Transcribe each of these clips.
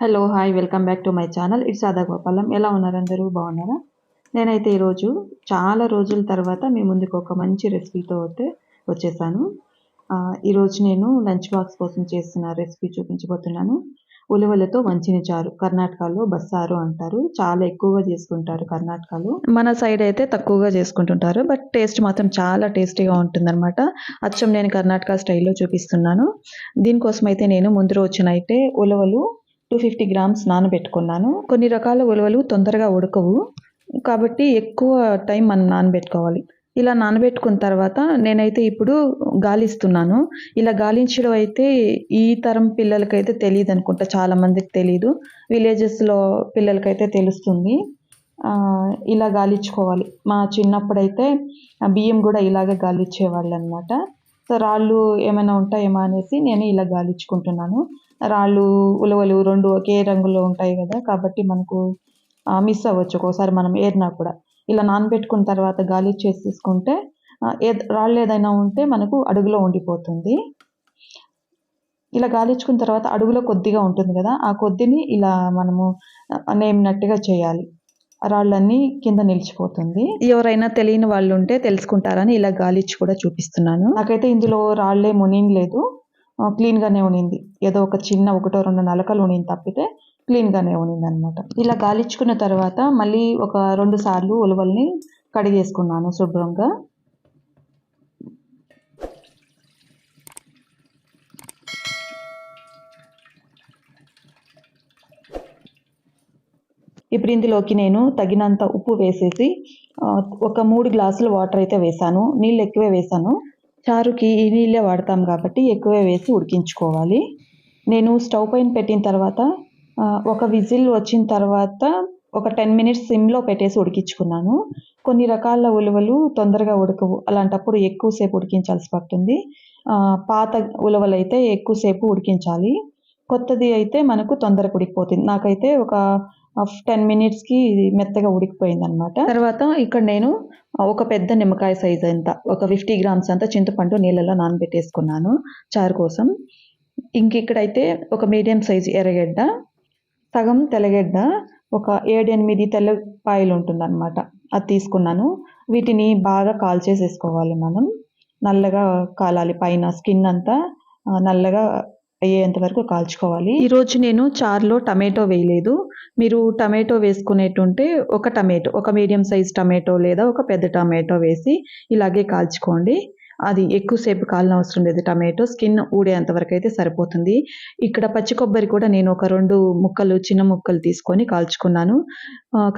Hello hi welcome back to my channel it's Sada Gopalam ఎలా ఉన్నారు అందరూ? బాగున్నారా? నేనైతే ఈరోజు చాలా రోజుల తర్వాత మీ ముందుకు ఒక మంచి రెసిపీతో అయితే వచ్చేసాను. ఈరోజు నేను లంచ్ బాక్స్ కోసం చేసిన రెసిపీ చూపించబోతున్నాను. ఉలవలతో వంచిన చారు కర్ణాటకలో బస్సారు అంటారు. చాలా ఎక్కువగా చేసుకుంటారు కర్ణాటకలో. మన సైడ్ అయితే తక్కువగా చేసుకుంటుంటారు బట్ టేస్ట్ మాత్రం చాలా టేస్టీగా ఉంటుందన్నమాట. అచ్చం నేను కర్ణాటక స్టైల్లో చూపిస్తున్నాను. దీనికోసం అయితే నేను ముందు రోజునైతే ఉలవలు టూ ఫిఫ్టీ గ్రామ్స్ నానబెట్టుకున్నాను. కొన్ని రకాల ఉలవలు తొందరగా ఉడకవు. కాబట్టి ఎక్కువ టైం మనం నానబెట్టుకోవాలి. ఇలా నానబెట్టుకున్న తర్వాత నేనైతే ఇప్పుడు గాలిస్తున్నాను. ఇలా గాలించడం అయితే ఈ తరం పిల్లలకైతే తెలియదు అనుకుంటా. చాలా మందికి తెలియదు విలేజెస్లో పిల్లలకైతే తెలుస్తుంది. ఇలా గాలించుకోవాలి. మా చిన్నప్పుడైతే బియ్యం కూడా ఇలాగే గాలిచ్చేవాళ్ళు అనమాట సో రాళ్ళు ఏమైనా ఉంటాయేమో అనేసి నేను ఇలా గాలించుకుంటున్నాను. రాళ్ళు ఉలవలు రెండు ఒకే రంగులో ఉంటాయి కదా. కాబట్టి మనకు మిస్ అవ్వచ్చు ఒక్కోసారి మనం ఏరినా కూడా. ఇలా నానబెట్టుకున్న తర్వాత గాలి చేసేసుకుంటే ఆ, ఏ- రాళ్ళు ఏదైనా ఉంటే మనకు అడుగులో ఉండిపోతుంది. ఇలా గాలించుకున్న తర్వాత అడుగులో కొద్దిగా ఉంటుంది కదా. ఆ కొద్దిని ఇలా మనము నేమినట్టుగా చేయాలి. రాళ్ళన్నీ కింద నిలిచిపోతుంది. ఎవరైనా తెలియని వాళ్ళు ఉంటే తెలుసుకుంటారని ఇలా గాలిచ్చి కూడా చూపిస్తున్నాను. నాకైతే ఇందులో రాళ్ళే మునియలేదు క్లీన్ క్లీన్గానే ఉనింది. ఏదో ఒక చిన్న ఒకటో రెండు నలకలు ఉనింది తప్పితే క్లీన్గానే ఉనింది అనమాట ఇలా గాలించుకున్న తర్వాత మళ్ళీ ఒక రెండు సార్లు ఉలవల్ని కడిగేసుకున్నాను శుభ్రంగా. ఇప్పుడు ఇందులోకి నేను తగినంత ఉప్పు వేసేసి ఒక మూడు గ్లాసులు వాటర్ అయితే వేసాను. నీళ్ళు ఎక్కువే వేసాను. చారుకి ఈ నీళ్ళే వాడతాం కాబట్టి ఎక్కువే వేసి ఉడికించుకోవాలి. నేను స్టవ్ పైన పెట్టిన తర్వాత ఒక విజిల్ వచ్చిన తర్వాత ఒక టెన్ మినిట్స్ సిమ్లో పెట్టేసి ఉడికించుకున్నాను. కొన్ని రకాల ఉలవలు తొందరగా ఉడకవు. అలాంటప్పుడు ఎక్కువసేపు ఉడికించాల్సి పడుతుంది. పాత ఉలవలు అయితే ఎక్కువసేపు ఉడికించాలి. కొత్తది అయితే మనకు తొందరగా ఉడికిపోతుంది. నాకైతే ఒక టెన్ మినిట్స్కి మెత్తగా ఉడికిపోయింది అనమాట తర్వాత ఇక్కడ నేను ఒక పెద్ద నిమ్మకాయ సైజ్ అంత ఒక ఫిఫ్టీ గ్రామ్స్ అంత చింతపండు నీళ్ళలో నానబెట్టేసుకున్నాను చారు కోసం. ఇంక ఇక్కడైతే ఒక మీడియం సైజ్ ఎర్రగడ్డ సగం తెల్లగడ్డ ఒక ఏడెనిమిది తెల్లపాయలు ఉంటుందన్నమాట. అది తీసుకున్నాను. వీటిని బాగా కాల్చేసేసుకోవాలి మనం. నల్లగా కాలాలి పైన స్కిన్ అంతా నల్లగా అయ్యేంత వరకు కాల్చుకోవాలి. ఈరోజు నేను చారులో టమాటో వేయలేదు. మీరు టమాటో వేసుకునేటుంటే ఒక టమాటో ఒక మీడియం సైజ్ టమాటో లేదా ఒక పెద్ద టమాటో వేసి ఇలాగే కాల్చుకోండి. అది ఎక్కువసేపు కాలిన అవసరం లేదు. టమాటో స్కిన్ ఊడేంత వరకు అయితే సరిపోతుంది. ఇక్కడ పచ్చి కొబ్బరి కూడా నేను ఒక రెండు ముక్కలు చిన్న ముక్కలు తీసుకొని కాల్చుకున్నాను.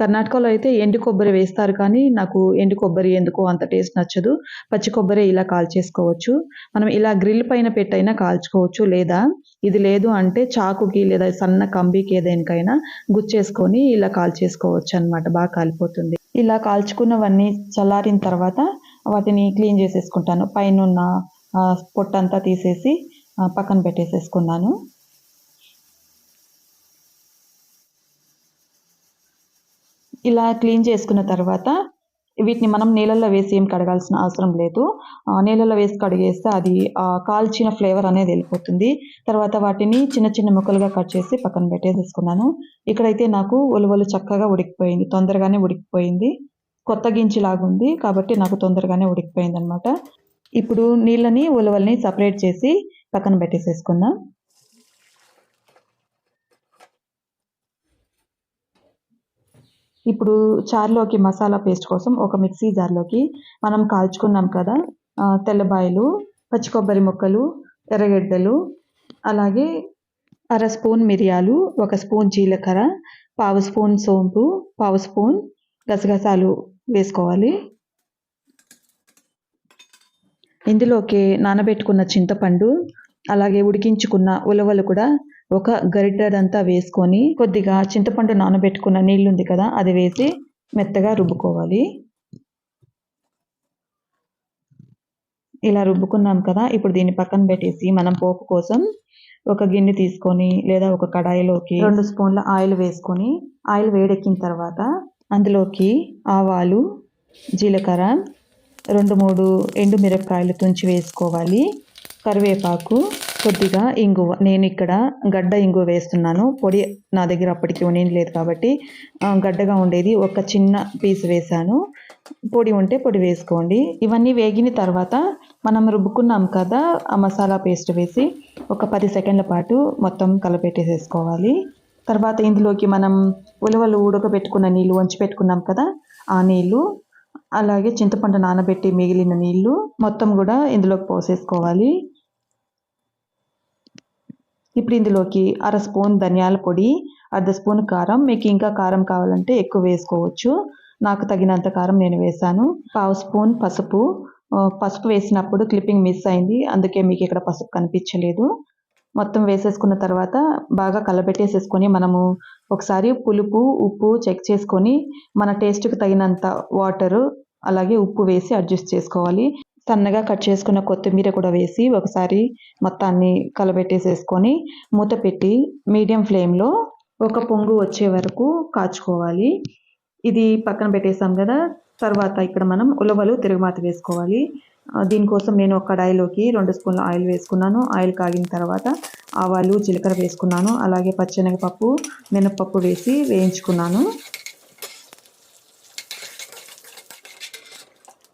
కర్ణాటకలో అయితే ఎండు కొబ్బరి వేస్తారు కానీ నాకు ఎండు కొబ్బరి ఎందుకో అంత టేస్ట్ నచ్చదు. పచ్చి కొబ్బరి ఇలా కాల్చేసుకోవచ్చు. మనం ఇలా గ్రిల్ పైన పెట్టైనా కాల్చుకోవచ్చు లేదా ఇది లేదు అంటే చాకుకి లేదా సన్న కంబికి ఏదైనాకైనా గుచ్చేసుకొని ఇలా కాల్చేసుకోవచ్చు అన్నమాట బాగా కాలిపోతుంది. ఇలా కాల్చుకున్నవన్నీ చల్లారిన తర్వాత వాటిని క్లీన్ చేసేసుకుంటాను. పైన ఉన్న పొట్టంతా తీసేసి పక్కన పెట్టేసేసుకున్నాను. ఇలా క్లీన్ చేసుకున్న తర్వాత వీటిని మనం నీళ్ళల్లో వేసి ఏం కడగాల్సిన అవసరం లేదు. నీళ్ళల్లో వేసి కడిగేస్తే అది కాల్చిన ఫ్లేవర్ అనేది వెళ్ళిపోతుంది. తర్వాత వాటిని చిన్న చిన్న ముక్కలుగా కట్ చేసి పక్కన పెట్టేసేసుకున్నాను. ఇక్కడైతే నాకు ఉలువలు చక్కగా ఉడికిపోయింది తొందరగానే ఉడికిపోయింది. కొత్త గించిలాగుంది కాబట్టి నాకు తొందరగానే ఉడికిపోయింది అనమాట ఇప్పుడు నీళ్ళని ఉలవల్ని సపరేట్ చేసి పక్కన పెట్టేసేసుకుందాం. ఇప్పుడు చారులోకి మసాలా పేస్ట్ కోసం ఒక మిక్సీ జార్లోకి మనం కాల్చుకున్నాం కదా తెల్లబాయలు పచ్చి కొబ్బరి ముక్కలు ఎర్రగడ్డలు అలాగే అర స్పూన్ మిరియాలు ఒక స్పూన్ జీలకర్ర పావు స్పూన్ సోంపు పావు స్పూన్ గసగసాలు వేసుకోవాలి. ఇందులోకి నానబెట్టుకున్న చింతపండు అలాగే ఉడికించుకున్న ఉలవలు కూడా ఒక గరిటెడంతా వేసుకొని కొద్దిగా చింతపండు నానబెట్టుకున్న నీళ్ళు ఉంది కదా అది వేసి మెత్తగా రుబ్బుకోవాలి. ఇలా రుబ్బుకున్నాం కదా ఇప్పుడు దీన్ని పక్కన పెట్టేసి మనం పోపు కోసం ఒక గిన్నె తీసుకొని లేదా ఒక కడాయిలోకి రెండు స్పూన్ల ఆయిల్ వేసుకొని ఆయిల్ వేడెక్కిన తర్వాత అందులోకి ఆవాలు జీలకర్ర రెండు మూడు ఎండు మిరపకాయలు తుంచి వేసుకోవాలి. కరివేపాకు కొద్దిగా ఇంగువ. నేను ఇక్కడ గడ్డ ఇంగువ వేస్తున్నాను. పొడి నా దగ్గర అప్పటికి ఉండేది లేదు కాబట్టి గడ్డగా ఉండేది ఒక చిన్న పీస్ వేశాను. పొడి ఉంటే పొడి వేసుకోండి. ఇవన్నీ వేగిన తర్వాత మనం రుబ్బుకున్నాం కదా ఆ మసాలా పేస్ట్ వేసి ఒక పది సెకండ్ల పాటు మొత్తం కలపెట్టేసేసుకోవాలి. తర్వాత ఇందులోకి మనం ఉలవలు ఉడకబెట్టుకున్న నీళ్ళు వంచి పెట్టుకున్నాం కదా ఆ నీళ్ళు అలాగే చింతపండు నానబెట్టి మిగిలిన నీళ్ళు మొత్తం కూడా ఇందులోకి పోసేసుకోవాలి. ఇప్పుడు ఇందులోకి అర స్పూన్ ధనియాల పొడి అర్ధ స్పూన్ కారం. మీకు ఇంకా కారం కావాలంటే ఎక్కువ వేసుకోవచ్చు. నాకు తగినంత కారం నేను వేశాను. పావు స్పూన్ పసుపు. పసుపు వేసినప్పుడు క్లిప్పింగ్ మిస్ అయింది. అందుకే మీకు ఇక్కడ పసుపు కనిపించలేదు. మొత్తం వేసేసుకున్న తర్వాత బాగా కలబెట్టేసేసుకొని మనము ఒకసారి పులుపు ఉప్పు చెక్ చేసుకొని మన టేస్ట్కి తగినంత వాటరు అలాగే ఉప్పు వేసి అడ్జస్ట్ చేసుకోవాలి. సన్నగా కట్ చేసుకున్న కొత్తిమీర కూడా వేసి ఒకసారి మొత్తాన్ని కలబెట్టేసేసుకొని మూత పెట్టి మీడియం ఫ్లేమ్లో ఒక పొంగు వచ్చే వరకు కాచుకోవాలి. ఇది పక్కన పెట్టేసాం కదా తర్వాత ఇక్కడ మనం ఉలవలు తిరుగుమాత వేసుకోవాలి. దీనికోసం నేను ఒక కడాయిలోకి రెండు స్పూన్ల ఆయిల్ వేసుకున్నాను. ఆయిల్ కాగిన తర్వాత ఆవాలు జీలకర్ర వేసుకున్నాను. అలాగే పచ్చెనగపప్పు మినపప్పు వేసి వేయించుకున్నాను.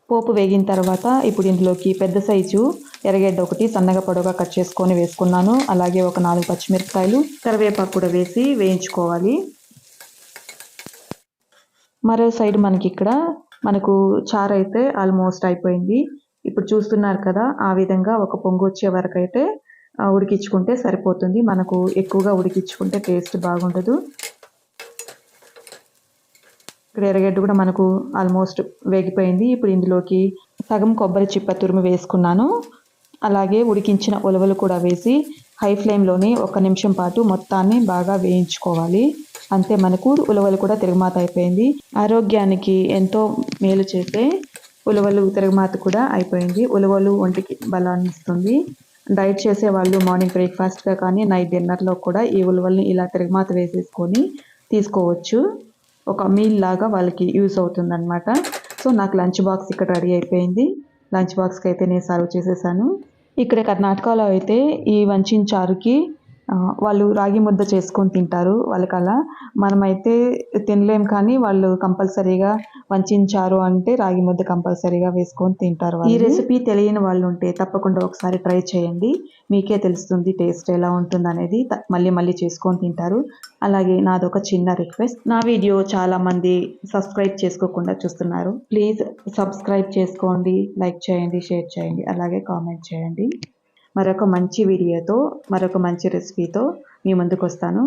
పోపు వేగిన తర్వాత ఇప్పుడు ఇందులోకి పెద్ద సైజు ఎర్రగడ్డ ఒకటి సన్నగా పొడవుగా కట్ చేసుకొని వేసుకున్నాను. అలాగే ఒక నాలుగు పచ్చిమిరపకాయలు కరివేపాకు కూడా వేసి వేయించుకోవాలి. మరో సైడ్ మనకి ఇక్కడ మనకు చారు అయితే ఆల్మోస్ట్ అయిపోయింది. ఇప్పుడు చూస్తున్నారు కదా ఆ విధంగా ఒక పొంగు వచ్చే వరకు అయితే ఉడికించుకుంటే సరిపోతుంది. మనకు ఎక్కువగా ఉడికించుకుంటే టేస్ట్ బాగుండదు. ఇక్కడ ఎర్రగడ్డ కూడా మనకు ఆల్మోస్ట్ వేగిపోయింది. ఇప్పుడు ఇందులోకి సగం కొబ్బరి చిప్ప తురుము వేసుకున్నాను. అలాగే ఉడికించిన ఉలవలు కూడా వేసి హై ఫ్లేమ్లోనే ఒక నిమిషం పాటు మొత్తాన్ని బాగా వేయించుకోవాలి. అంతే మనకు ఉలవలు కూడా తిరుగుమాత అయిపోయింది. ఆరోగ్యానికి ఎంతో మేలు చేసే ఉలవలు తిరగమాత కూడా అయిపోయింది. ఉలవలు ఒంటికి బలాన్ని ఇస్తుంది డైట్ చేసే వాళ్ళు మార్నింగ్ బ్రేక్ఫాస్ట్గా కానీ నైట్ డిన్నర్లో కూడా ఈ ఉలవల్ని ఇలా తిరగమాత వేసేసుకొని తీసుకోవచ్చు. ఒక మీల్ లాగా వాళ్ళకి యూస్ అవుతుందన్నమాట. సో నాకు లంచ్ బాక్స్ ఇక్కడ రెడీ అయిపోయింది. లంచ్ బాక్స్కి అయితే నేను సర్వ్ చేసేసాను. ఇక్కడ కర్ణాటకలో అయితే ఈ వంచిన చారుకి వాళ్ళు రాగి ముద్ద చేసుకొని తింటారు వాళ్ళకి అలా మనమైతే తినలేం కానీ వాళ్ళు కంపల్సరీగా వంచారు అంటే రాగి ముద్ద కంపల్సరీగా వేసుకొని తింటారు ఈ రెసిపీ తెలియని వాళ్ళు ఉంటే తప్పకుండా ఒకసారి ట్రై చేయండి. మీకే తెలుస్తుంది టేస్ట్ ఎలా ఉంటుంది అనేది. మళ్ళీ మళ్ళీ చేసుకొని తింటారు. అలాగే నాదొక చిన్న రిక్వెస్ట్. నా వీడియో చాలా మంది సబ్స్క్రైబ్ చేసుకోకుండా చూస్తున్నారు. ప్లీజ్ సబ్స్క్రైబ్ చేసుకోండి లైక్ చేయండి షేర్ చేయండి అలాగే కామెంట్ చేయండి. మరొక మంచి వీడియోతో మరొక మంచి రెసిపీతో మీ ముందుకు వస్తాను.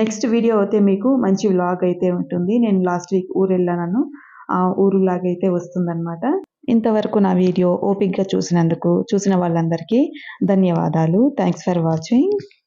నెక్స్ట్ వీడియో అయితే మీకు మంచి వ్లాగ్ అయితే ఉంటుంది. నేను లాస్ట్ వీక్ ఊరు వెళ్ళాను ఆ ఊరు లాగ్ అయితే వస్తుందన్నమాట. ఇంతవరకు నా వీడియో ఓపిక్గా చూసినందుకు చూసిన వాళ్ళందరికీ ధన్యవాదాలు. Thanks for watching